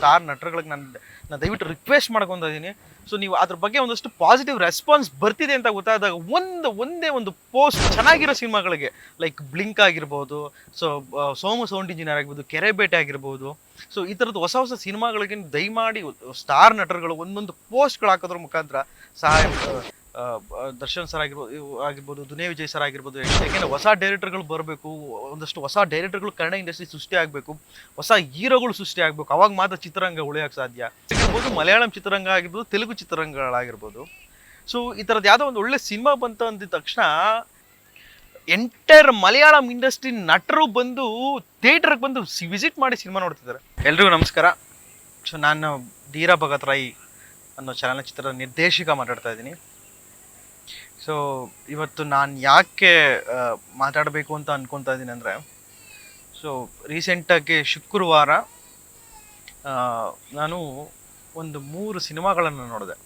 Star ನಟರುಗಳಿಗೆ ನಾನು ನಾನು ದಯವಿಟ್ಟು ರಿಕ್ವೆಸ್ಟ್ ಮಾಡ್ಕೊಂಡಿದ್ದೀನಿ ಸೊ ನೀವು ಅದ್ರ ಬಗ್ಗೆ ಒಂದಷ್ಟು ಪಾಸಿಟಿವ್ ರೆಸ್ಪಾನ್ಸ್ ಬರ್ತಿದೆ ಅಂತ ಗೊತ್ತಾದಾಗ ಒಂದು, ಒಂದೇ ಒಂದು ಪೋಸ್ಟ್ ಚೆನ್ನಾಗಿರೋ ಸಿನಿಮಾಗಳಿಗೆ ಲೈಕ್ ಬ್ಲಿಂಕ್ ಆಗಿರ್ಬೋದು ಸೊ ಸೋಮು ಸೌಂಡ್ ಇಂಜಿನಿಯರ್ ಆಗಿರ್ಬೋದು, ಕೆರೆಬೇಟೆ ಆಗಿರ್ಬೋದು. ಸೊ ಈ ಥರದ್ದು ಹೊಸ ಹೊಸ ಸಿನಿಮಾಗಳಿಗೆ ದಯಮಾಡಿ, ಸ್ಟಾರ್ ನಟರುಗಳು ಒಂದೊಂದು ಪೋಸ್ಟ್ಗಳು ಹಾಕೋದ್ರ ಮುಖಾಂತರ ಸಹಾಯ ದರ್ಶನ್ ಸರ್ ಆಗಿರ್ಬೋದು ಆಗಿರ್ಬೋದು ದುನಿಯಾ ವಿಜಯ್ ಸರ್ ಆಗಿರ್ಬೋದು ಯಾಕೆಂದ್ರೆ ಹೊಸ ಡೈರೆಕ್ಟರ್ಗಳು ಬರಬೇಕು ಒಂದಷ್ಟು ಹೊಸ ಡೈರೆಕ್ಟರ್ಗಳು ಕನ್ನಡ ಇಂಡಸ್ಟ್ರಿ ಸೃಷ್ಟಿ ಆಗಬೇಕು ಹೊಸ ಹೀರೋಗಳು ಸೃಷ್ಟಿ ಆಗಬೇಕು. ಅವಾಗ ಮಾತ್ರ ಚಿತ್ರರಂಗ ಉಳಿಯೋಕೆ ಸಾಧ್ಯ. ಆಗಿರ್ಬೋದು ಮಲಯಾಳಂ ಚಿತ್ರರಂಗ ಆಗಿರ್ಬೋದು ತೆಲುಗು ಚಿತ್ರರಂಗಗಳಾಗಿರ್ಬೋದು. ಸೊ ಈ ಥರದ್ದು ಯಾವುದೋ ಒಂದು ಒಳ್ಳೆ ಸಿನಿಮಾ ಬಂತು ಅಂದಿದ ತಕ್ಷಣ ಎಂಟೈರ್ ಮಲಯಾಳಂ ಇಂಡಸ್ಟ್ರಿ ನಟರು ಬಂದು ಥಿಯೇಟರ್ಗೆ ಬಂದು ವಿಸಿಟ್ ಮಾಡಿ ಸಿನಿಮಾ ನೋಡ್ತಿದ್ದಾರೆ. ಎಲ್ರಿಗೂ ನಮಸ್ಕಾರ. ಸೊ ನಾನು ಧೀರಾ ಭಗತ್ ರಾಯ್ ಅನ್ನೋ ಚಲನಚಿತ್ರದ ನಿರ್ದೇಶಕ ಮಾತಾಡ್ತಾ ಇದ್ದೀನಿ. ಸೊ ಇವತ್ತು ನಾನು ಯಾಕೆ ಮಾತಾಡಬೇಕು ಅಂತ ಅನ್ಕೊತಾ ಇದ್ದೀನಿ ಅಂದರೆ ಸೊ ರೀಸೆಂಟಾಗಿ ಶುಕ್ರವಾರ ನಾನು ಒಂದು ಮೂರು ಸಿನಿಮಾಗಳನ್ನು ನೋಡಿದೆ.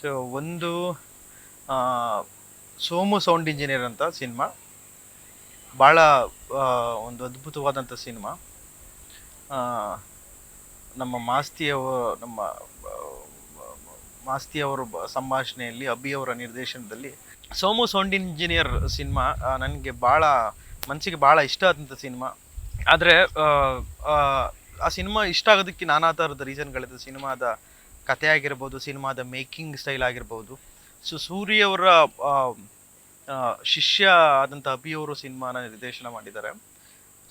ಸೊ ಒಂದು ಸೋಮು ಸೌಂಡ್ ಇಂಜಿನಿಯರ್ ಅಂತ ಸಿನಿಮಾ. ಭಾಳ ಒಂದು ಅದ್ಭುತವಾದಂಥ ಸಿನಿಮಾ. ನಮ್ಮ ಮಾಸ್ತಿಯವ ನಮ್ಮ ಆ, ಮಾಸ್ತಿಯವರ ಸಂಭಾಷಣೆಯಲ್ಲಿ ಸಂಭಾಷಣೆಯಲ್ಲಿ ಅಭಿಯವರ ನಿರ್ದೇಶನದಲ್ಲಿ ಸೋಮು ಸೌಂಡ್ ಇಂಜಿನಿಯರ್ ಸಿನಿಮಾ ನನಗೆ ಭಾಳ ಮನಸ್ಸಿಗೆ ಭಾಳ ಇಷ್ಟ ಆದಂಥ ಸಿನಿಮಾ. ಆದರೆ ಆ ಸಿನಿಮಾ ಇಷ್ಟ ಆಗೋದಕ್ಕೆ ನಾನಾ ಥರದ ರೀಸನ್ಗಳಿದೆ ಸಿನಿಮಾದ ಕತೆ ಆಗಿರ್ಬೋದು ಸಿನಿಮಾದ ಮೇಕಿಂಗ್ ಸ್ಟೈಲ್ ಆಗಿರ್ಬೋದು. ಸೊ ಸೂರ್ಯವರ ಶಿಷ್ಯ ಆದಂಥ ಅಭಿಯವರು ಸಿನಿಮಾನ ನಿರ್ದೇಶನ ಮಾಡಿದ್ದಾರೆ.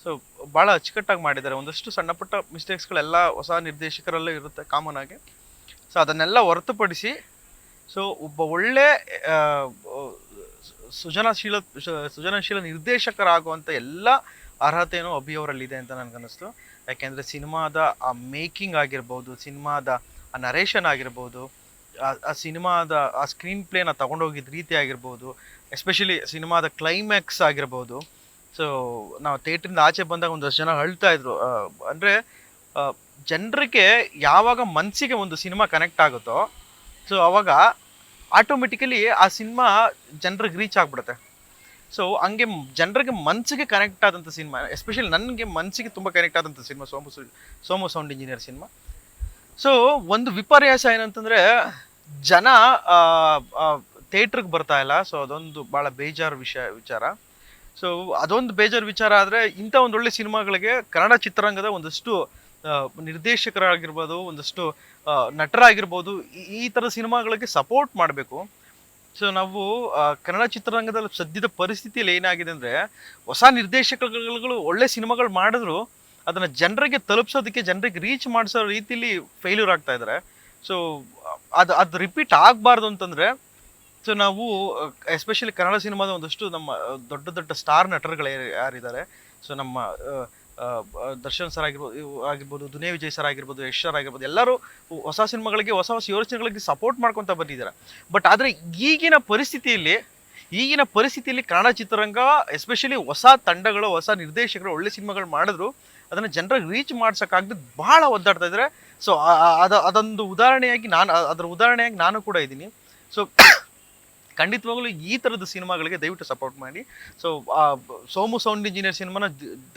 ಸೊ ಭಾಳ ಅಚ್ಚುಕಟ್ಟಾಗಿ ಮಾಡಿದ್ದಾರೆ. ಒಂದಷ್ಟು ಸಣ್ಣ ಪುಟ್ಟ ಮಿಸ್ಟೇಕ್ಸ್ಗಳೆಲ್ಲ ಹೊಸ ನಿರ್ದೇಶಕರಲ್ಲೂ ಇರುತ್ತೆ ಕಾಮನ್ ಆಗಿ. ಸೊ ಅದನ್ನೆಲ್ಲ ಹೊರತುಪಡಿಸಿ ಸೊ ಒಬ್ಬ ಒಳ್ಳೆ ಸೃಜನಶೀಲ ಸೃಜನಶೀಲ ನಿರ್ದೇಶಕರಾಗುವಂಥ ಎಲ್ಲ ಅರ್ಹತೆಯೂ ಅಭಿಯವರಲ್ಲಿದೆ ಅಂತ ನನಗನ್ನಿಸ್ತು. ಯಾಕೆಂದರೆ ಸಿನಿಮಾದ ಆ ಮೇಕಿಂಗ್ ಆಗಿರ್ಬೋದು, ಸಿನಿಮಾದ ಆ ನರೇಷನ್ ಆಗಿರ್ಬೋದು, ಆ- ಸಿನಿಮಾದ ಆ ಸ್ಕ್ರೀನ್ ಪ್ಲೇನ ತಗೊಂಡೋಗಿದ್ದ ರೀತಿ ಆಗಿರ್ಬೋದು, ಎಸ್ಪೆಷಲಿ ಸಿನಿಮಾದ ಕ್ಲೈಮ್ಯಾಕ್ಸ್ ಆಗಿರ್ಬೋದು. ಸೊ ನಾವು ಥಿಯೇಟ್ರಿಂದ ಆಚೆ ಬಂದಾಗ ಒಂದಷ್ಟು ಜನ ಅಳ್ತಾ ಇದ್ರು. ಅಂದ್ರೆ ಜನರಿಗೆ ಯಾವಾಗ ಮನಸ್ಸಿಗೆ ಒಂದು ಸಿನಿಮಾ ಕನೆಕ್ಟ್ ಆಗುತ್ತೋ ಸೊ ಅವಾಗ ಆಟೋಮೆಟಿಕಲಿ ಆ ಸಿನಿಮಾ ಜನರಿಗೆ ರೀಚ್ ಆಗಿಬಿಡುತ್ತೆ. ಸೊ ಹಂಗೆ ಜನರಿಗೆ ಮನಸ್ಸಿಗೆ ಕನೆಕ್ಟ್ ಆದಂಥ ಸಿನಿಮಾ ಎಸ್ಪೆಷಲಿ ನನಗೆ ಮನಸ್ಸಿಗೆ ತುಂಬ ಕನೆಕ್ಟ್ ಆದಂಥ cinema Somu Somu sound engineer cinema. So ಒಂದು ವಿಪರ್ಯಾಸ ಏನಂತಂದರೆ, ಜನ ಥಿಯೇಟ್ರಿಗೆ ಬರ್ತಾ ಇಲ್ಲ ಸೊ ಅದೊಂದು ಭಾಳ ಬೇಜಾರು ವಿಷಯ ವಿಚಾರ. ಸೊ ಅದೊಂದು ಬೇಜಾರು ವಿಚಾರ ಆದರೆ ಇಂಥ ಒಳ್ಳೆ ಸಿನಿಮಾಗಳಿಗೆ ಕನ್ನಡ ಚಿತ್ರರಂಗದ ಒಂದಷ್ಟು ನಿರ್ದೇಶಕರಾಗಿರ್ಬೋದು, ಒಂದಷ್ಟು ನಟರಾಗಿರ್ಬೋದು, ಈ- ಥರ ಸಿನಿಮಾಗಳಿಗೆ ಸಪೋರ್ಟ್ ಮಾಡಬೇಕು. ಸೊ ನಾವು ಕನ್ನಡ ಚಿತ್ರರಂಗದಲ್ಲಿ ಸದ್ಯದ ಪರಿಸ್ಥಿತಿಯಲ್ಲಿ ಏನಾಗಿದೆ ಅಂದರೆ, ಹೊಸ ನಿರ್ದೇಶಕರುಗಳು ಒಳ್ಳೆ ಸಿನಿಮಾಗಳು ಮಾಡಿದ್ರು, ಅದನ್ನು ಜನರಿಗೆ ತಲುಪಿಸೋದಕ್ಕೆ, ಜನರಿಗೆ ರೀಚ್ ಮಾಡಿಸೋ ರೀತಿಲಿ ಫೇಲ್ಯೂರ್ ಆಗ್ತಾ ಇದ್ದಾರೆ ಸೊ ಅದು ಅದು ರಿಪೀಟ್ ಆಗಬಾರ್ದು ಅಂತಂದರೆ ಸೊ ನಾವು ಎಸ್ಪೆಷಲಿ ಕನ್ನಡ ಸಿನಿಮಾದ ಒಂದಷ್ಟು ನಮ್ಮ, ದೊಡ್ಡ ದೊಡ್ಡ ಸ್ಟಾರ್ ನಟರುಗಳು ಯಾರು- ಯಾರಿದ್ದಾರೆ. ಸೊ ನಮ್ಮ ದರ್ಶನ್ ಸರ್ ಆಗಿರ್ಬೋದು ಆಗಿರ್ಬೋದು, ದುನಿಯಾ ವಿಜಯ್ ಸರ್ ಆಗಿರ್ಬೋದು, ಯಶ್ ಸರ್ ಆಗಿರ್ಬೋದು, ಎಲ್ಲರೂ ಹೊಸ ಸಿನಿಮಾಗಳಿಗೆ, ಹೊಸ ಹೊಸ ಯೋಚನೆಗಳಿಗೆ ಸಪೋರ್ಟ್ ಮಾಡ್ಕೊತ ಬಂದಿದ್ದಾರೆ. ಬಟ್ ಆದರೆ ಈಗಿನ ಪರಿಸ್ಥಿತಿಯಲ್ಲಿ ಈಗಿನ ಪರಿಸ್ಥಿತಿಯಲ್ಲಿ ಕನ್ನಡ ಚಿತ್ರರಂಗ ಎಸ್ಪೆಷಲಿ ಹೊಸ ತಂಡಗಳು, ಹೊಸ ನಿರ್ದೇಶಕರು, ಒಳ್ಳೆ ಸಿನಿಮಾಗಳು ಮಾಡಿದ್ರು, ಅದನ್ನು ಜನರಿಗೆ ರೀಚ್ ಮಾಡ್ಸೋಕ್ಕಾಗದೆ ಭಾಳ ಒದ್ದಾಡ್ತಾ ಇದ್ದಾರೆ. ಸೊ ಅದ, ಅದೊಂದು ಉದಾಹರಣೆಯಾಗಿ ನಾನು ಅದರ ಉದಾಹರಣೆಯಾಗಿ ನಾನು ಕೂಡ ಇದ್ದೀನಿ. ಸೊ ಖಂಡಿತವಾಗ್ಲೂ ಈ ಥರದ ಸಿನಿಮಾಗಳಿಗೆ ದಯವಿಟ್ಟು ಸಪೋರ್ಟ್ ಮಾಡಿ. ಸೊ ಸೋಮು ಸೌಂಡ್ ಇಂಜಿನಿಯರ್ ಸಿನಿಮಾನ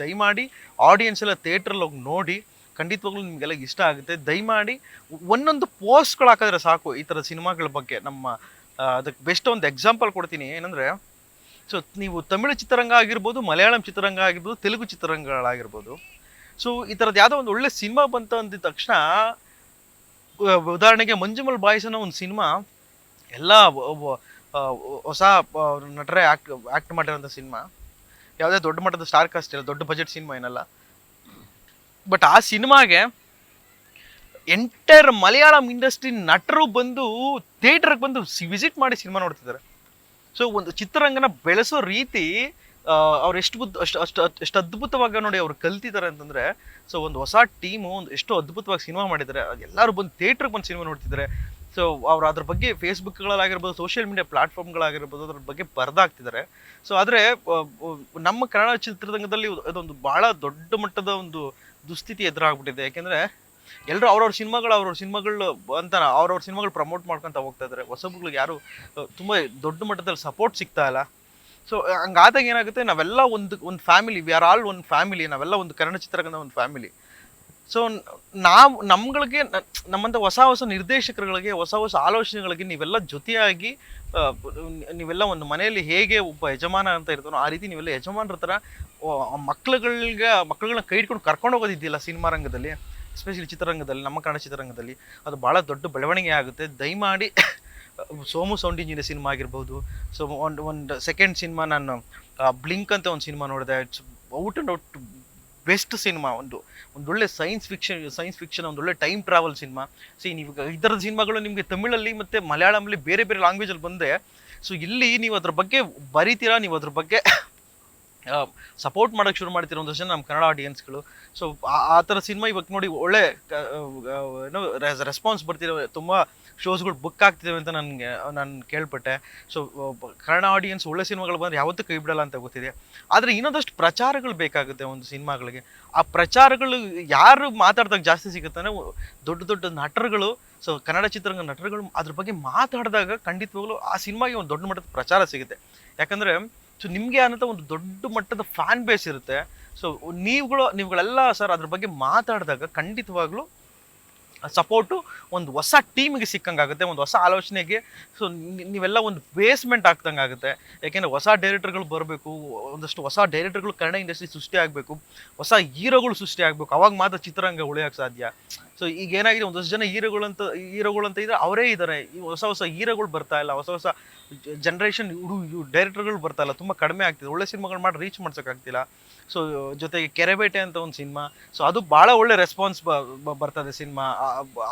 ದಯಮಾಡಿ ಆಡಿಯನ್ಸ್ ಎಲ್ಲ ಥಿಯೇಟ್ರಲ್ಲಿ ಹೋಗಿ ನೋಡಿ, ಖಂಡಿತವಾಗ್ಲೂ ನಿಮಗೆಲ್ಲ ಇಷ್ಟ ಆಗುತ್ತೆ. ದಯಮಾಡಿ ಒಂದೊಂದು ಪೋಸ್ಟ್ಗಳು ಹಾಕಿದ್ರೆ ಸಾಕು ಈ ಥರ ಸಿನಿಮಾಗಳ ಬಗ್ಗೆ ನಮ್ಮ ಅದಕ್ಕೆ ಬೆಸ್ಟ್ ಒಂದು ಎಕ್ಸಾಂಪಲ್ ಕೊಡ್ತೀನಿ ಏನಂದರೆ ಸೊ ನೀವು ತಮಿಳು ಚಿತ್ರರಂಗ ಆಗಿರ್ಬೋದು, ಮಲಯಾಳಂ ಚಿತ್ರರಂಗ ಆಗಿರ್ಬೋದು, ತೆಲುಗು ಚಿತ್ರರಂಗಗಳಾಗಿರ್ಬೋದು. ಸೊ ಈ ಥರದ್ದು ಯಾವುದೋ ಒಂದು ಒಳ್ಳೆ ಸಿನಿಮಾ ಬಂತ ಅಂದಿದ ತಕ್ಷಣ ಉದಾಹರಣೆಗೆ ಮಂಜುಮಲ್ ಬಾಯ್ಸ್ ಅನ್ನೋ ಒಂದು ಸಿನಿಮಾ, ಎಲ್ಲ ಹೊಸ ನಟರೇ ಆಕ್ಟ್ ಆ್ಯಕ್ಟ್ ಮಾಡಿರೋಂಥ ಸಿನಿಮಾ ಯಾವುದೇ ದೊಡ್ಡ ಮಟ್ಟದ ಸ್ಟಾರ್ ಕಾಸ್ಟ್ ಇಲ್ಲ, ದೊಡ್ಡ ಬಜೆಟ್ ಸಿನಿಮಾ ಏನಲ್ಲ. ಬಟ್ ಆ ಸಿನಿಮಾಗೆ ಎಂಟೈರ್ ಮಲಯಾಳಂ ಇಂಡಸ್ಟ್ರಿ ನಟರು ಬಂದು ಥಿಯೇಟರ್ಗೆ ಬಂದು ವಿಸಿಟ್ ಮಾಡಿ ಸಿನಿಮಾ ನೋಡ್ತಿದ್ದಾರೆ. ಸೊ ಒಂದು ಚಿತ್ರರಂಗನ ಬೆಳೆಸೋ ರೀತಿ ಅವ್ರು ಎಷ್ಟು ಬುದ್ಧ, ಅಷ್ಟು ಅಷ್ಟು ಎಷ್ಟು ಅದ್ಭುತವಾಗಿ ನೋಡಿ ಅವ್ರು ಕಲ್ತಿದ್ದಾರೆ ಅಂತಂದ್ರೆ ಸೊ ಒಂದು ಹೊಸ ಟೀಮು ಒಂದು ಎಷ್ಟು ಅದ್ಭುತವಾಗಿ ಸಿನಿಮಾ ಮಾಡಿದ್ದಾರೆ. ಎಲ್ಲರೂ ಬಂದು ಥಿಯೇಟ್ರಿಗೆ ಬಂದು ಸಿನಿಮಾ ನೋಡ್ತಿದ್ದಾರೆ. ಸೊ ಅವ್ರು ಅದ್ರ ಬಗ್ಗೆ ಫೇಸ್ಬುಕ್ಗಳಾಗಿರ್ಬೋದು ಸೋಷಿಯಲ್ ಮೀಡಿಯಾ ಪ್ಲಾಟ್ಫಾರ್ಮ್ಗಳಾಗಿರ್ಬೋದು ಅದ್ರ ಬಗ್ಗೆ ಬರ್ದಾಗ್ತಿದ್ದಾರೆ. ಸೊ ಆದರೆ ನಮ್ಮ ಕನ್ನಡ ಚಿತ್ರರಂಗದಲ್ಲಿ ಅದೊಂದು ಭಾಳ ದೊಡ್ಡ ಮಟ್ಟದ ಒಂದು ದುಸ್ಥಿತಿ ಎದುರಾಗ್ಬಿಟ್ಟಿದೆ. ಯಾಕೆಂದರೆ ಎಲ್ಲರೂ ಅವ್ರವ್ರ ಸಿನಿಮಾಗಳು ಅವ್ರವ್ರ ಸಿನಿಮಾಗಳು ಅಂತ ಅವ್ರವ್ರ ಸಿನಿಮಾಗಳು ಪ್ರಮೋಟ್ ಮಾಡ್ಕೊಂತ ಹೋಗ್ತಾ ಇದ್ದಾರೆ. ಹೊಸಬ್ಗಳಿಗೆ ಯಾರು ತುಂಬ ದೊಡ್ಡ ಮಟ್ಟದಲ್ಲಿ ಸಪೋರ್ಟ್ ಸಿಗ್ತಾ ಇಲ್ಲ. ಸೊ ಹಂಗಾದಾಗ ಏನಾಗುತ್ತೆ, ನಾವೆಲ್ಲ ಒಂದು ಒಂದು ಫ್ಯಾಮಿಲಿ ವಿ ಆರ್ ಆಲ್ ಒಂದು ಫ್ಯಾಮಿಲಿ ನಾವೆಲ್ಲ ಒಂದು ಕನ್ನಡ ಚಿತ್ರರಂಗದ ಒಂದು ಫ್ಯಾಮಿಲಿ ಸೊ ನಾವು, ನಮ್ಗಳಿಗೆ ನಮ್ಮಂಥ ಹೊಸ ಹೊಸ ನಿರ್ದೇಶಕರುಗಳಿಗೆ, ಹೊಸ ಹೊಸ ಆಲೋಚನೆಗಳಿಗೆ ನೀವೆಲ್ಲ ಜೊತೆಯಾಗಿ ನೀವೆಲ್ಲ ಒಂದು ಮನೆಯಲ್ಲಿ ಹೇಗೆ ಒಬ್ಬ ಯಜಮಾನ ಅಂತ ಇರ್ತಾನೋ, ಆ ರೀತಿ ನೀವೆಲ್ಲ ಯಜಮಾನರ ಥರ ಮಕ್ಳುಗಳಿಗೆ ಮಕ್ಳುಗಳನ್ನ ಕೈ ಹಿಡ್ಕೊಂಡು ಕರ್ಕೊಂಡು ಹೋಗೋದಿದ್ದಿಲ್ಲ ಸಿನಿಮಾ ರಂಗದಲ್ಲಿ ಎಸ್ಪೆಷಲಿ ಚಿತ್ರರಂಗದಲ್ಲಿ, ನಮ್ಮ ಕನ್ನಡ ಚಿತ್ರರಂಗದಲ್ಲಿ, ಅದು ಭಾಳ ದೊಡ್ಡ ಬೆಳವಣಿಗೆ ಆಗುತ್ತೆ. ದಯಮಾಡಿ, ಸೋಮು ಸೌಂಡ್ ಇಂಜಿನಿಯರ್ ಸಿನಿಮಾ ಆಗಿರ್ಬೋದು, ಸೊ, ಒಂದು ಒಂದು ಸೆಕೆಂಡ್ ಸಿನಿಮಾ ನಾನು ಬ್ಲಿಂಕ್ ಅಂತ ಒಂದು ಸಿನಿಮಾ ನೋಡಿದೆ. It's out and out best cinema, ಒಂದು ಒಂದೊಳ್ಳೆ ಸೈನ್ಸ್ ಫಿಕ್ಷನ್ ಸೈನ್ಸ್ ಫಿಕ್ಷನ್ ಒಂದೊಳ್ಳೆ ಟೈಮ್ ಟ್ರಾವೆಲ್ ಸಿನಿಮಾ. ಸೊ ನೀವು ಈ ಥರದ ಸಿನಿಮಾಗಳು ನಿಮಗೆ ತಮಿಳಲ್ಲಿ ಮತ್ತು ಮಲಯಾಳಮಲ್ಲಿ ಬೇರೆ ಬೇರೆ ಲ್ಯಾಂಗ್ವೇಜಲ್ಲಿ ಬಂದೆ ಸೊ ಇಲ್ಲಿ ನೀವು ಅದ್ರ ಬಗ್ಗೆ ಬರಿತೀರಾ, ನೀವು ಅದ್ರ ಬಗ್ಗೆ ಸಪೋರ್ಟ್ ಮಾಡೋಕ್ಕೆ ಶುರು ಮಾಡ್ತಿರೋ ಒಂದಷ್ಟು ಜನ ನಮ್ಮ ಕನ್ನಡ ಆಡಿಯನ್ಸ್ಗಳು ಸೊ ಆ ಥರ ಸಿನಿಮಾ ಇವಾಗ ನೋಡಿ ಒಳ್ಳೆ ಏನೋ ರೆಸ್ಪಾನ್ಸ್ ಬರ್ತಿರೋ ತುಂಬ ಶೋಸ್ಗಳು ಬುಕ್ ಆಗ್ತಿದ್ದಾವೆ ಅಂತ ನನಗೆ, ನಾನು ಕೇಳ್ಪಟ್ಟೆ. ಸೊ ಕನ್ನಡ ಆಡಿಯನ್ಸ್ ಒಳ್ಳೆ ಸಿನಿಮಾಗಳು ಬಂದರೆ ಯಾವತ್ತೂ ಕೈ ಬಿಡಲ್ಲ ಅಂತ ಗೊತ್ತಿದೆ. ಆದರೆ ಇನ್ನೊಂದಷ್ಟು ಪ್ರಚಾರಗಳು ಬೇಕಾಗುತ್ತೆ ಒಂದು ಸಿನಿಮಾಗಳಿಗೆ. ಆ ಪ್ರಚಾರಗಳು ಯಾರು ಮಾತಾಡ್ದಾಗ ಜಾಸ್ತಿ ಸಿಗುತ್ತೆ ಅಂದರೆ ದೊಡ್ಡ ದೊಡ್ಡ ನಟರುಗಳು ಸೊ ಕನ್ನಡ ಚಿತ್ರರಂಗ ನಟರುಗಳು ಅದ್ರ ಬಗ್ಗೆ ಮಾತಾಡಿದಾಗ ಖಂಡಿತವಾಗ್ಲೂ ಆ ಸಿನಿಮಾಗೆ ಒಂದು ದೊಡ್ಡ ಮಟ್ಟದ ಪ್ರಚಾರ ಸಿಗುತ್ತೆ. ಯಾಕಂದರೆ ಸೊ ನಿಮಗೆ ಅನ್ನೋಂಥ ಒಂದು ದೊಡ್ಡ ಮಟ್ಟದ ಫ್ಯಾನ್ ಬೇಸ್ ಇರುತ್ತೆ. ಸೊ ನೀವುಗಳು, ನೀವುಗಳೆಲ್ಲ ಸರ್ ಅದ್ರ ಬಗ್ಗೆ ಮಾತಾಡಿದಾಗ ಖಂಡಿತವಾಗ್ಲೂ ಸಪೋರ್ಟು ಒಂದು ಹೊಸ ಟೀಮಿಗೆ ಸಿಕ್ಕಂಗಾಗುತ್ತೆ, ಒಂದು ಹೊಸ ಆಲೋಚನೆಗೆ. ಸೊ ನೀವೆಲ್ಲ ಒಂದು ಬೇಸ್ಮೆಂಟ್ ಆಗ್ದಂಗೆ ಆಗುತ್ತೆ. ಯಾಕೆಂದರೆ ಹೊಸ ಡೈರೆಕ್ಟರ್ಗಳು ಬರಬೇಕು, ಒಂದಷ್ಟು ಹೊಸ ಡೈರೆಕ್ಟರ್ಗಳು ಕನ್ನಡ ಇಂಡಸ್ಟ್ರಿ ಸೃಷ್ಟಿ ಆಗಬೇಕು, ಹೊಸ ಹೀರೋಗಳು ಸೃಷ್ಟಿ ಆಗಬೇಕು. ಅವಾಗ ಮಾತ್ರ ಚಿತ್ರರಂಗ ಉಳಿಯೋಕ್ಕೆ ಸಾಧ್ಯ. ಸೊ ಈಗ ಏನಾಗಿದೆ, ಒಂದಷ್ಟು ಜನ ಹೀರೋಗಳು ಅಂತ ಹೀರೋಗಳು ಅಂತ ಇದ್ರೆ ಅವರೇ ಇದ್ದಾರೆ. ಈ ಹೊಸ ಹೊಸ ಹೀರೋಗಳು ಬರ್ತಾ ಇಲ್ಲ, ಹೊಸ ಹೊಸ ಜನ್ರೇಷನ್ ಡೈರೆಕ್ಟರ್ಗಳು ಬರ್ತಾ ಇಲ್ಲ, ತುಂಬ ಕಡಿಮೆ ಆಗ್ತಿದೆ. ಒಳ್ಳೆ ಸಿನಿಮಾಗಳು ಮಾಡಿ ರೀಚ್ ಮಾಡ್ಸೋಕ್ಕಾಗ್ತಿಲ್ಲ. ಸೊ ಜೊತೆಗೆ ಕೆರೆಬೇಟೆ ಅಂತ ಒಂದು ಸಿನಿಮಾ. ಸೊ ಅದು ಭಾಳ ಒಳ್ಳೆ ರೆಸ್ಪಾನ್ಸ್ ಬರ್ತದೆ ಸಿನಿಮಾ.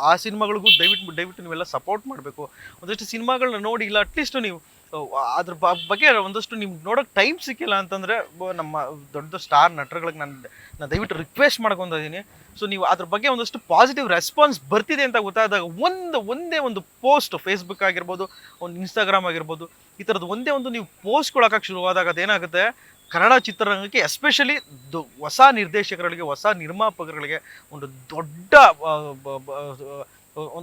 ಆ ಸಿನಿಮಾಗಳಿಗೂ ದಯವಿಟ್ಟು ದಯವಿಟ್ಟು ನೀವೆಲ್ಲ ಸಪೋರ್ಟ್ ಮಾಡಬೇಕು. ಒಂದಷ್ಟು ಸಿನಿಮಾಗಳನ್ನ ನೋಡಿ ಇಲ್ಲ ಅಟ್ಲೀಸ್ಟ್ ನೀವು ಅದ್ರ ಬ- ಬಗ್ಗೆ ಒಂದಷ್ಟು ನಿಮ್ಗೆ ನೋಡೋಕೆ ಟೈಮ್ ಸಿಕ್ಕಿಲ್ಲ ಅಂತಂದರೆ ನಮ್ಮ ದೊಡ್ಡ ಸ್ಟಾರ್ ನಟರುಗಳಿಗೆ ನಾನು ನಾನು ದಯವಿಟ್ಟು ರಿಕ್ವೆಸ್ಟ್ ಮಾಡ್ಕೊಂಡಿದ್ದೀನಿ ಸೊ ನೀವು ಅದ್ರ ಬಗ್ಗೆ ಒಂದಷ್ಟು ಪಾಸಿಟಿವ್ ರೆಸ್ಪಾನ್ಸ್ ಬರ್ತಿದೆ ಅಂತ ಗೊತ್ತಾದಾಗ ಒಂದು, ಒಂದೇ ಒಂದು ಪೋಸ್ಟ್ ಫೇಸ್ಬುಕ್ ಆಗಿರ್ಬೋದು, ಒಂದು ಇನ್ಸ್ಟಾಗ್ರಾಮ್ ಆಗಿರ್ಬೋದು, ಈ ಥರದ್ದು ಒಂದೇ ಒಂದು ನೀವು ಪೋಸ್ಟ್ ಕೊಡೋಕೆ ಶುರುವಾದಾಗ ಅದೇನಾಗುತ್ತೆ? ಕನ್ನಡ ಚಿತ್ರರಂಗಕ್ಕೆ ಎಸ್ಪೆಷಲಿ ಹೊಸ ನಿರ್ದೇಶಕರಿಗೆ ಹೊಸ ನಿರ್ಮಾಪಕರುಗಳಿಗೆ ಒಂದು ದೊಡ್ಡ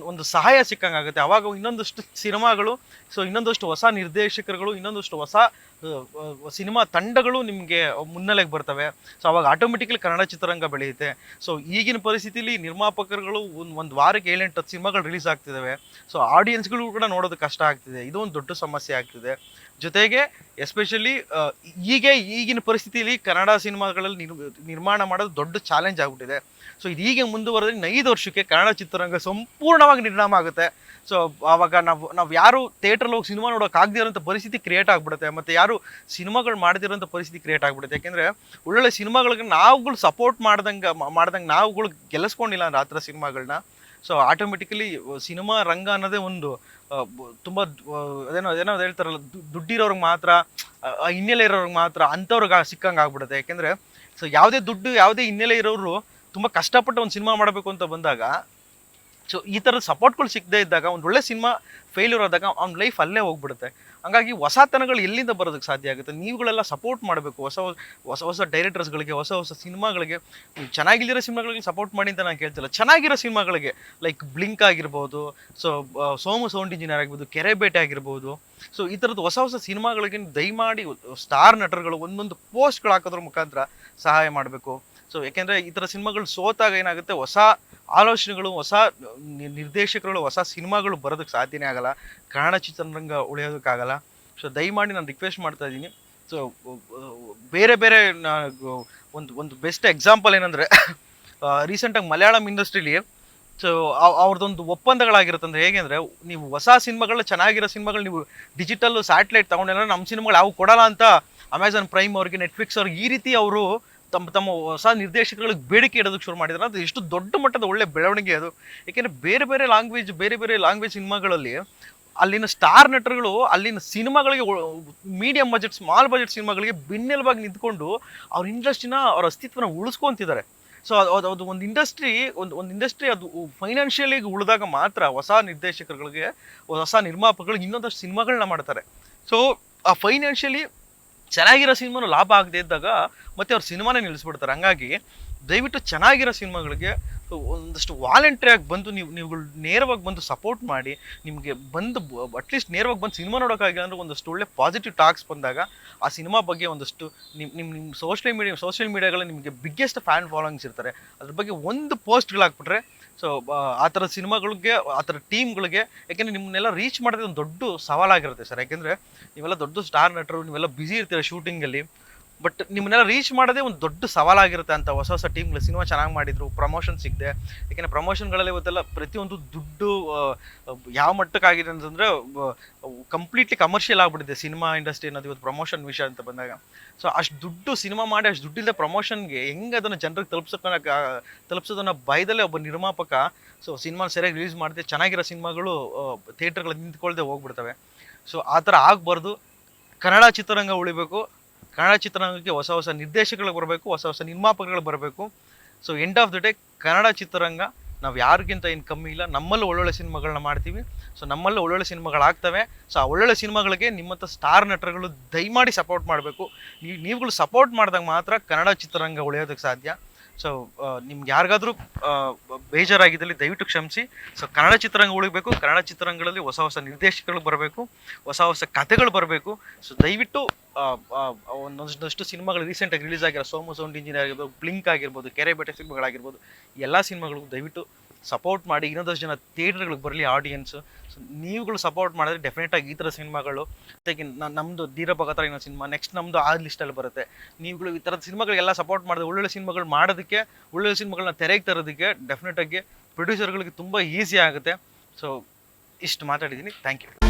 ಒಂದು ಸಹಾಯ ಸಿಕ್ಕಂಗಾಗುತ್ತೆ. ಅವಾಗ ಇನ್ನೊಂದಷ್ಟು ಸಿನಿಮಾಗಳು ಸೊ ಇನ್ನೊಂದಷ್ಟು ಹೊಸ ನಿರ್ದೇಶಕರುಗಳು, ಇನ್ನೊಂದಷ್ಟು ಹೊಸ ಸಿನಿಮಾ ತಂಡಗಳು ನಿಮಗೆ ಮುನ್ನೆಲೆಗೆ ಬರ್ತವೆ. ಸೊ ಅವಾಗ ಆಟೋಮೆಟಿಕಲಿ ಕನ್ನಡ ಚಿತ್ರರಂಗ ಬೆಳೆಯುತ್ತೆ. ಸೊ ಈಗಿನ ಪರಿಸ್ಥಿತಿಲಿ ನಿರ್ಮಾಪಕರುಗಳು ಒಂದು ಒಂದು ವಾರಕ್ಕೆ ಏಳೆಂಟು, ಹತ್ತು ಸಿನಿಮಾಗಳು ರಿಲೀಸ್ ಆಗ್ತಿದ್ದಾವೆ ಸೊ ಆಡಿಯನ್ಸ್ಗಳು ಕೂಡ ನೋಡೋದು ಕಷ್ಟ ಆಗ್ತಿದೆ. ಇದು ಒಂದು ದೊಡ್ಡ ಸಮಸ್ಯೆ ಆಗ್ತಿದೆ. ಜೊತೆಗೆ ಎಸ್ಪೆಷಲಿ ಈಗ ಈಗಿನ ಪರಿಸ್ಥಿತಿಯಲ್ಲಿ ಕನ್ನಡ ಸಿನಿಮಾಗಳಲ್ಲಿ ನಿರ್- ನಿರ್ಮಾಣ ಮಾಡೋದು ದೊಡ್ಡ ಚಾಲೆಂಜ್ ಆಗ್ಬಿಟ್ಟಿದೆ. ಸೊ, ಇದು ಹೀಗೆ ಮುಂದುವರೆದ್ರೆ ಐದು ವರ್ಷಕ್ಕೆ ಕನ್ನಡ ಚಿತ್ರರಂಗ ಸಂಪೂರ್ಣವಾಗಿ ನಿರ್ಣಾಮ ಆಗುತ್ತೆ. ಸೊ, ಆವಾಗ ನಾವು ನಾವು ಯಾರು ಥಿಯೇಟ್ರಲ್ಲಿ ಹೋಗಿ ಸಿನಿಮಾ ನೋಡೋಕೆ ಇರೋಂಥ ಪರಿಸ್ಥಿತಿ ಕ್ರಿಯೇಟ್ ಆಗಿಬಿಡುತ್ತೆ. ಮತ್ತು ಯಾರು ಸಿನಿಮಾಗಳು ಮಾಡದಿರೋಂಥ ಪರಿಸ್ಥಿತಿ ಕ್ರಿಯೇಟ್ ಆಗಿಬಿಡುತ್ತೆ. ಯಾಕೆಂದರೆ, ಒಳ್ಳೊಳ್ಳೆ ಸಿನಿಮಾಗಳಿಗೆ ನಾವುಗಳು ಸಪೋರ್ಟ್ ಮಾಡ್ದಂಗೆ ಮಾಡ್ದಂಗೆ ನಾವುಗಳು ಗೆಲ್ಲಿಸ್ಕೊಂಡಿಲ್ಲ ಅಂದ್ರೆ ಆ ಥರ ಸಿನಿಮಾಗಳನ್ನ ಸೊ ಆಟೋಮೆಟಿಕಲಿ ಸಿನಿಮಾ ರಂಗ ಅನ್ನೋದೇ ಒಂದು ತುಂಬ ಅದೇನೋ ಅದೇನೋ ಹೇಳ್ತಾರಲ್ಲ ದುಡ್ಡಿರೋರ್ಗೆ ಮಾತ್ರ ಹಿನ್ನೆಲೆ ಇರೋರ್ಗೆ ಮಾತ್ರ ಅಂಥವ್ರಿಗೆ ಸಿಕ್ಕಂಗೆ ಆಗ್ಬಿಡುತ್ತೆ. ಯಾಕಂದ್ರೆ, ಸೊ ಯಾವುದೇ ದುಡ್ಡು, ಯಾವುದೇ ಹಿನ್ನೆಲೆ ಇರೋರು ತುಂಬ ಕಷ್ಟಪಟ್ಟು ಒಂದು ಸಿನಿಮಾ ಮಾಡಬೇಕು ಅಂತ ಬಂದಾಗ ಸೊ ಈ ಥರದ ಸಪೋರ್ಟ್ಗಳು ಸಿಗದೇ ಇದ್ದಾಗ, ಒಂದು ಒಳ್ಳೆ ಸಿನಿಮಾ ಫೇಲ್ಯೂರ್ ಆದಾಗ ಅವ್ನ ಲೈಫ್ ಅಲ್ಲೇ ಹೋಗ್ಬಿಡುತ್ತೆ. ಹಂಗಾಗಿ ಹೊಸತನಗಳು ಎಲ್ಲಿಂದ ಬರೋದಕ್ಕೆ ಸಾಧ್ಯ ಆಗುತ್ತೆ? ನೀವುಗಳೆಲ್ಲ ಸಪೋರ್ಟ್ ಮಾಡಬೇಕು. ಹೊಸ ಹೊಸ ಹೊಸ ಡೈರೆಕ್ಟರ್ಸ್ಗಳಿಗೆ ಹೊಸ ಹೊಸ ಸಿನಿಮಾಗಳಿಗೆ. ನೀವು ಚೆನ್ನಾಗಿಲ್ಲಿರೋ ಸಿನಿಮಾಗಳಿಗೆ ಸಪೋರ್ಟ್ ಮಾಡಿ ಅಂತ ನಾನು ಕೇಳ್ತಿಲ್ಲ. ಚೆನ್ನಾಗಿರೋ ಸಿನಿಮಾಗಳಿಗೆ ಲೈಕ್ ಬ್ಲಿಂಕ್ ಆಗಿರ್ಬೋದು ಸೊ ಸೋಮು ಸೌಂಡ್ ಇಂಜಿನಿಯರ್ ಆಗಿರ್ಬೋದು ಕೆರೆಬೇಟೆ ಆಗಿರ್ಬೋದು. ಸೊ ಈ ಥರದ್ದು ಹೊಸ ಹೊಸ ಸಿನಿಮಾಗಳಿಗೆ ದಯಮಾಡಿ ಸ್ಟಾರ್ ನಟರುಗಳು ಒಂದೊಂದು ಪೋಸ್ಟ್ಗಳು ಹಾಕೋದ್ರ ಮುಖಾಂತರ ಸಹಾಯ ಮಾಡಬೇಕು. ಸೊ ಯಾಕೆಂದರೆ ಈ ಥರ ಸಿನಿಮಾಗಳು ಸೋತಾಗ ಏನಾಗುತ್ತೆ? ಹೊಸ ಆಲೋಚನೆಗಳು, ಹೊಸ ನಿರ್ದೇಶಕರುಗಳು, ಹೊಸ ಸಿನಿಮಾಗಳು ಬರೋದಕ್ಕೆ ಸಾಧ್ಯನೇ ಆಗಲ್ಲ. ಕನ್ನಡ ಚಿತ್ರರಂಗ ಉಳಿಯೋದಕ್ಕಾಗಲ್ಲ. ಸೊ ದಯಮಾಡಿ ನಾನು ರಿಕ್ವೆಸ್ಟ್ ಮಾಡ್ತಾ ಇದ್ದೀನಿ. ಸೊ ಬೇರೆ ಬೇರೆ ಒಂದು ಒಂದು ಬೆಸ್ಟ್ ಎಕ್ಸಾಂಪಲ್ ಏನಂದರೆ ರೀಸೆಂಟಾಗಿ ಮಲಯಾಳಂ ಇಂಡಸ್ಟ್ರಿಲಿ ಸೊ ಅವ್ರದ್ದೊಂದು ಒಪ್ಪಂದಗಳಾಗಿರುತ್ತೆ ಅಂದರೆ ಹೇಗೆ ಅಂದರೆ, ನೀವು ಹೊಸ ಸಿನಿಮಾಗಳ ಚೆನ್ನಾಗಿರೋ ಸಿನಿಮಾಗಳು ನೀವು ಡಿಜಿಟಲ್ ಸ್ಯಾಟಲೈಟ್ ತೊಗೊಂಡಿಲ್ಲ ನಮ್ಮ ಸಿನಿಮಾಗಳು ಯಾವ ಕೊಡಲ್ಲ ಅಂತ ಅಮೆಝಾನ್ ಪ್ರೈಮ್ ಅವ್ರಿಗೆ ನೆಟ್ಫ್ಲಿಕ್ಸ್ ಅವ್ರಿಗೆ ಈ ರೀತಿ ಅವರು ತಮ್ಮ ತಮ್ಮ ಹೊಸ ನಿರ್ದೇಶಕಗಳಿಗೆ ಬೇಡಿಕೆ ಇಡೋದಕ್ಕೆ ಶುರು ಮಾಡಿದ್ದಾರೆ ಅದು ಎಷ್ಟು ದೊಡ್ಡ ಮಟ್ಟದ ಒಳ್ಳೆ ಬೆಳವಣಿಗೆ ಅದು. ಏಕೆಂದರೆ ಬೇರೆ ಬೇರೆ ಲ್ಯಾಂಗ್ವೇಜ್ ಬೇರೆ ಬೇರೆ ಲ್ಯಾಂಗ್ವೇಜ್ ಸಿನಿಮಾಗಳಲ್ಲಿ ಅಲ್ಲಿನ ಸ್ಟಾರ್ ನಟರುಗಳು, ಅಲ್ಲಿನ ಸಿನಿಮಾಗಳಿಗೆ ಮೀಡಿಯಂ ಬಜೆಟ್ ಸ್ಮಾಲ್ ಬಜೆಟ್ ಸಿನಿಮಾಗಳಿಗೆ ಬೆನ್ನೆಲುಬಾಗಿ ನಿಂತ್ಕೊಂಡು ಅವ್ರ ಇಂಡಸ್ಟ್ರಿನ ಅವ್ರ ಅಸ್ತಿತ್ವನ ಉಳಿಸ್ಕೊತಿದ್ದಾರೆ. ಸೊ ಅದು ಅದು ಒಂದು ಇಂಡಸ್ಟ್ರಿ ಒಂದು ಒಂದು ಇಂಡಸ್ಟ್ರಿ ಅದು ಫೈನಾನ್ಷಿಯಲಿ ಉಳಿದಾಗ ಮಾತ್ರ ಹೊಸ ನಿರ್ದೇಶಕರುಗಳಿಗೆ, ಹೊಸ ನಿರ್ಮಾಪಕಗಳಿಗೆ ಇನ್ನೊಂದಷ್ಟು ಸಿನಿಮಾಗಳನ್ನ ಮಾಡ್ತಾರೆ. ಸೊ ಆ ಫೈನಾನ್ಷಿಯಲಿ ಚೆನ್ನಾಗಿರೋ ಸಿನಿಮಾನು ಲಾಭ ಆಗದೆ ಇದ್ದಾಗ ಮತ್ತೆ ಅವ್ರ ಸಿನಿಮಾನೇ ನಿಲ್ಲಿಸ್ಬಿಡ್ತಾರೆ. ಹಂಗಾಗಿ ದಯವಿಟ್ಟು ಚೆನ್ನಾಗಿರೋ ಸಿನಿಮಾಗಳಿಗೆ ಒಂದಷ್ಟು ವಾಲಂಟ್ರಿ ಆಗಿ ಬಂದು ನೀವು, ನೀವುಗಳು ನೇರವಾಗಿ ಬಂದು ಸಪೋರ್ಟ್ ಮಾಡಿ, ನಿಮಗೆ ಬಂದು ಅಟ್ಲೀಸ್ಟ್ ನೇರವಾಗಿ ಬಂದು ಸಿನಿಮಾ ನೋಡೋಕ್ಕಾಗಿಲ್ಲ ಅಂದ್ರೆ ಒಂದಷ್ಟು ಒಳ್ಳೆ ಪಾಸಿಟಿವ್ ಟಾಕ್ಸ್ ಬಂದಾಗ ಆ ಸಿನಿಮಾ ಬಗ್ಗೆ ಒಂದಷ್ಟು ನಿಮ್ಮ ನಿಮ್ಮ ನಿಮ್ಮ ಸೋಷಿಯಲ್ ಮೀಡಿಯಾ ಸೋಷಿಯಲ್ ಮೀಡಿಯಾಗಳಲ್ಲಿ ನಿಮಗೆ ಬಿಗ್ಗೆಸ್ಟ್ ಫ್ಯಾನ್ ಫಾಲೋಯಿಂಗ್ಸ್ ಇರ್ತಾರೆ. ಅದ್ರ ಬಗ್ಗೆ ಒಂದು ಪೋಸ್ಟ್ಗಳಾಕ್ಬಿಟ್ರೆ ಸೊ ಆ ಥರ ಸಿನಿಮಾಗಳಿಗೆ, ಆ ಥರ ಟೀಮ್ಗಳಿಗೆ ಯಾಕೆಂದರೆ ನಿಮ್ಮನ್ನೆಲ್ಲ ರೀಚ್ ಮಾಡೋದೇ ಒಂದು ದೊಡ್ಡ ಸವಾಲಾಗಿರುತ್ತೆ ಸರ್. ಯಾಕೆಂದರೆ ನೀವೆಲ್ಲ ದೊಡ್ಡ ಸ್ಟಾರ್ ನಟರು, ನೀವೆಲ್ಲ ಬ್ಯುಸಿ ಇರ್ತೀರ ಶೂಟಿಂಗಲ್ಲಿ ಬಟ್ ನಿಮ್ಮನ್ನೆಲ್ಲ ರೀಚ್ ಮಾಡೋದೇ ಒಂದು ದೊಡ್ಡ ಸವಾಲಾಗಿರುತ್ತೆ ಅಂತ ಹೊಸ ಹೊಸ ಟೀಮ್ಗಳು ಸಿನಿಮಾ ಚೆನ್ನಾಗಿ ಮಾಡಿದ್ರು ಪ್ರಮೋಷನ್ ಸಿಗದೆ. ಯಾಕೆಂದರೆ ಪ್ರಮೋಷನ್ಗಳಲ್ಲಿ ಇವತ್ತೆಲ್ಲ ಪ್ರತಿಯೊಂದು ದುಡ್ಡು ಯಾವ ಯಾವ ಮಟ್ಟಕ್ಕಾಗಿದೆ ಅಂತಂದರೆ ಕಂಪ್ಲೀಟ್ಲಿ ಕಮರ್ಷಿಯಲ್ ಆಗಿಬಿಟ್ಟಿದೆ ಸಿನಿಮಾ ಇಂಡಸ್ಟ್ರಿ ಅನ್ನೋದು ಇವತ್ತು ಪ್ರಮೋಷನ್ ವಿಷಯ ಅಂತ ಬಂದಾಗ. ಸೊ ಅಷ್ಟು ದುಡ್ಡು ಸಿನಿಮಾ ಮಾಡಿ, ಅಷ್ಟು ದುಡ್ಡಿಲ್ಲದೆ ಪ್ರಮೋಷನ್ಗೆ ಹೆಂಗೆ ಅದನ್ನು ಜನರಿಗೆ ತಲುಪ್ಸೋಕೆ ತಲುಪ್ಸೋದನ್ನ ಭಯದಲ್ಲೇ ಒಬ್ಬ ನಿರ್ಮಾಪಕ ಸೊ ಸಿನಿಮಾ ಸರಿಯಾಗಿ ರಿಲೀಸ್ ಮಾಡಿದೆ, ಚೆನ್ನಾಗಿರೋ ಸಿನಿಮಾಗಳು ಥಿಯೇಟರ್ಗಳಲ್ಲಿ ನಿಂತ್ಕೊಳ್ಳದೆ ಹೋಗ್ಬಿಡ್ತವೆ. ಸೊ ಆ ಥರ ಆಗಬಾರ್ದು. ಕನ್ನಡ ಚಿತ್ರರಂಗ ಉಳಿಬೇಕು. ಕನ್ನಡ ಚಿತ್ರರಂಗಕ್ಕೆ ಹೊಸ ಹೊಸ ನಿರ್ದೇಶಕಗಳು ಬರಬೇಕು, ಹೊಸ ಹೊಸ ನಿರ್ಮಾಪಕಗಳು ಬರಬೇಕು. So end of the day Kannada ಚಿತ್ರರಂಗ, ನಾವು ಯಾರಿಗಿಂತ ಏನು ಕಮ್ಮಿ ಇಲ್ಲ, ನಮ್ಮಲ್ಲೂ ಒಳ್ಳೊಳ್ಳೆ ಸಿನಿಮಾಗಳನ್ನ ಮಾಡ್ತೀವಿ. ಸೊ ನಮ್ಮಲ್ಲೂ ಒಳ್ಳೊಳ್ಳೆ ಸಿನಿಮಾಗಳಾಗ್ತವೆ ಸೊ ಆ ಒಳ್ಳೊಳ್ಳೆ ಸಿನಿಮಾಗಳಿಗೆ ನಿಮ್ಮಂಥ ಸ್ಟಾರ್ ನಟರುಗಳು ದಯಮಾಡಿ ಸಪೋರ್ಟ್ ಮಾಡಬೇಕು. ನೀವು ನೀವುಗಳು ಸಪೋರ್ಟ್ ಮಾಡಿದಾಗ ಮಾತ್ರ ಕನ್ನಡ ಚಿತ್ರರಂಗ ಉಳಿಯೋದಕ್ಕೆ ಸಾಧ್ಯ. ಸೊ ನಿಮ್ಗೆ ಯಾರಿಗಾದ್ರೂ ಬೇಜಾರಾಗಿದ್ದಲ್ಲಿ ದಯವಿಟ್ಟು ಕ್ಷಮಿಸಿ. ಸೊ ಕನ್ನಡ ಚಿತ್ರರಂಗ ಉಳಿಬೇಕು. ಕನ್ನಡ ಚಿತ್ರರಂಗಗಳಲ್ಲಿ ಹೊಸ ಹೊಸ ನಿರ್ದೇಶಕಗಳು ಬರಬೇಕು. ಹೊಸ ಹೊಸ ಕಥೆಗಳು ಬರಬೇಕು. ಸೊ ದಯವಿಟ್ಟು ಒಂದೊಂದಷ್ಟು ಸಿನಿಮಾಗಳು ರೀಸೆಂಟಾಗಿ ರಿಲೀಸ್ ಆಗಿರೋ ಸೋಮು ಸೌಂಡ್ ಇಂಜಿನಿಯರ್ ಆಗಿರ್ಬೋದು ಬ್ಲಿಂಕ್ ಆಗಿರ್ಬೋದು, ಕೆರೆ ಬೇಟೆ ಸಿನಿಮಾಗಳಾಗಿರ್ಬೋದು, ಎಲ್ಲ ಸಿನಿಮಾಗಳಿಗೂ ದಯವಿಟ್ಟು ಸಪೋರ್ಟ್ ಮಾಡಿ ಇನ್ನೊಂದಷ್ಟು ಜನ ಥಿಯೇಟರ್ಗಳಿಗೆ ಬರಲಿ ಆಡಿಯನ್ಸು ಸೊ ನೀವುಗಳು ಸಪೋರ್ಟ್ ಮಾಡಿದ್ರೆ ಡೆಫಿನೆಟಾಗಿ ಈ ಥರ ಸಿನಿಮಾಗಳು, ಜೊತೆಗೆ ನಮ್ಮದು ಧೀರ ಭಗತರ ಇನ್ನೊಂದು ಸಿನಿಮಾ ನೆಕ್ಸ್ಟ್ ನಮ್ಮದು ಆ ಲಿಸ್ಟಲ್ಲಿ ಬರುತ್ತೆ. ನೀವುಗಳು ಈ ಥರದ ಸಿನಿಮಾಗಳಿಗೆಲ್ಲ ಸಪೋರ್ಟ್ ಮಾಡಿದ್ರೆ ಒಳ್ಳೊಳ್ಳೆ ಸಿನಿಮಾಗಳು ಮಾಡೋದಕ್ಕೆ, ಒಳ್ಳೊಳ್ಳೆ ಸಿನಿಮಾಗಳನ್ನ ತೆರೆಗೆ ತರೋದಕ್ಕೆ ಡೆಫಿನೆಟಾಗಿ ಪ್ರೊಡ್ಯೂಸರ್ಗಳಿಗೆ ತುಂಬ ಈಸಿ ಆಗುತ್ತೆ. ಸೊ ಇಷ್ಟು ಮಾತಾಡಿದ್ದೀನಿ. Thank you